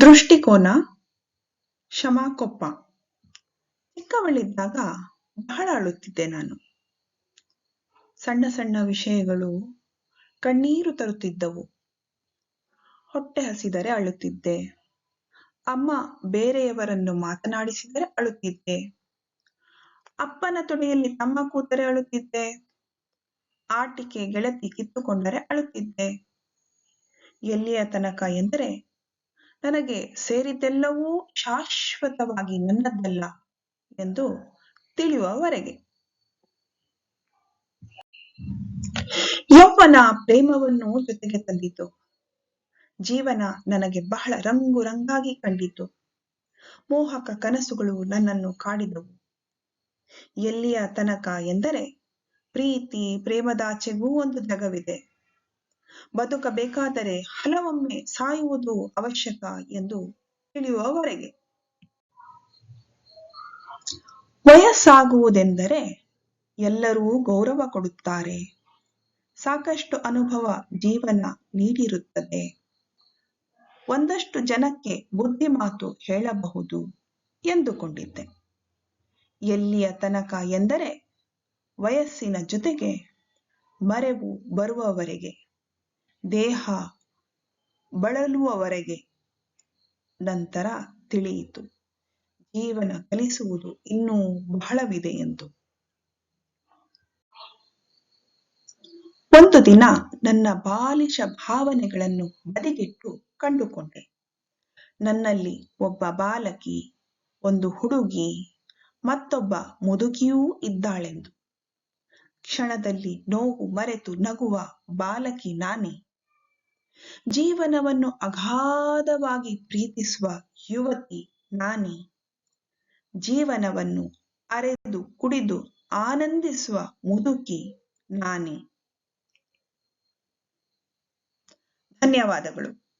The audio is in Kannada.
ದೃಷ್ಟಿಕೋನ ಶಮಾಕೊಪ್ಪ. ಚಿಕ್ಕವಳಿದ್ದಾಗ ಬಹಳ ಅಳುತ್ತಿದ್ದೆ ನಾನು. ಸಣ್ಣ ಸಣ್ಣ ವಿಷಯಗಳು ಕಣ್ಣೀರು ತರುತ್ತಿದ್ದವು. ಹೊಟ್ಟೆ ಹಸಿದರೆ ಅಳುತ್ತಿದ್ದೆ. ಅಮ್ಮ ಬೇರೆಯವರನ್ನು ಮಾತನಾಡಿಸಿದರೆ ಅಳುತ್ತಿದ್ದೆ. ಅಪ್ಪನ ತೊಡೆಯಲ್ಲಿ ತಮ್ಮ ಕೂತರೆ ಅಳುತ್ತಿದ್ದೆ. ಆಟಿಕೆ ಗೆಳತಿ ಕಿತ್ತುಕೊಂಡರೆ ಅಳುತ್ತಿದ್ದೆ. ಎಲ್ಲಿಯ ತನಕ ಎಂದರೆ ನನಗೆ ಸೇರಿದ್ದೆಲ್ಲವೂ ಶಾಶ್ವತವಾಗಿ ನನ್ನದಲ್ಲ ಎಂದು ತಿಳಿಯುವವರೆಗೆ. ಯೌವನ ಪ್ರೇಮವನ್ನು ಜೊತೆಗೆ ತಂದಿತು. ಜೀವನ ನನಗೆ ಬಹಳ ರಂಗು ರಂಗಾಗಿ ಕಂಡಿತು. ಮೋಹಕ ಕನಸುಗಳು ನನ್ನನ್ನು ಕಾಡಿದವು. ಎಲ್ಲಿಯ ತನಕ ಎಂದರೆ ಪ್ರೀತಿ ಪ್ರೇಮದಾಚೆಗೂ ಒಂದು ಜಗವಿದೆ. ಬದುಕಬೇಕಾದರೆ ಹಲವೊಮ್ಮೆ ಸಾಯುವುದು ಅವಶ್ಯಕ ಎಂದು ತಿಳಿಯುವವರೆಗೆ. ವಯಸ್ಸಾಗುವುದೆಂದರೆ ಎಲ್ಲರೂ ಗೌರವ ಕೊಡುತ್ತಾರೆ. ಸಾಕಷ್ಟು ಅನುಭವ ಜೀವನ ನೀಡಿರುತ್ತದೆ. ಒಂದಷ್ಟು ಜನಕ್ಕೆ ಬುದ್ಧಿ ಮಾತು ಹೇಳಬಹುದು ಎಂದುಕೊಂಡಿದ್ದೆ. ಎಲ್ಲಿಯ ತನಕ ಎಂದರೆ ವಯಸ್ಸಿನ ಜೊತೆಗೆ ಮರೆವು ಬರುವವರೆಗೆ. ದೇಹ ಬಳಲುವವರೆಗೆ ನಂತರ ತಿಳಿಯಿತು. ಜೀವನ ಕಲಿಸುವುದು ಇನ್ನೂ ಬಹಳವಿದೆ ಎಂದು. ಒಂದು ದಿನ ನನ್ನ ಬಾಲಿಶ ಭಾವನೆಗಳನ್ನು ಬದಿಗಿಟ್ಟು ಕಂಡುಕೊಂಡೆ. ನನ್ನಲ್ಲಿ ಒಬ್ಬ ಬಾಲಕಿ, ಒಂದು ಹುಡುಗಿ, ಮತ್ತೊಬ್ಬ ಮುದುಕಿಯೂ ಇದ್ದಾಳೆಂದು. ಕ್ಷಣದಲ್ಲಿ ನೋವು ಮರೆತು ನಗುವ ಬಾಲಕಿ ನಾನೇ. ಜೀವನವನ್ನು ಅಗಾಧವಾಗಿ ಪ್ರೀತಿಸುವ ಯುವತಿ ನಾನೇ. ಜೀವನವನ್ನು ಅರೆದು ಕುಡಿದು ಆನಂದಿಸುವ ಮುದುಕಿ ನಾನೇ. ಧನ್ಯವಾದಗಳು.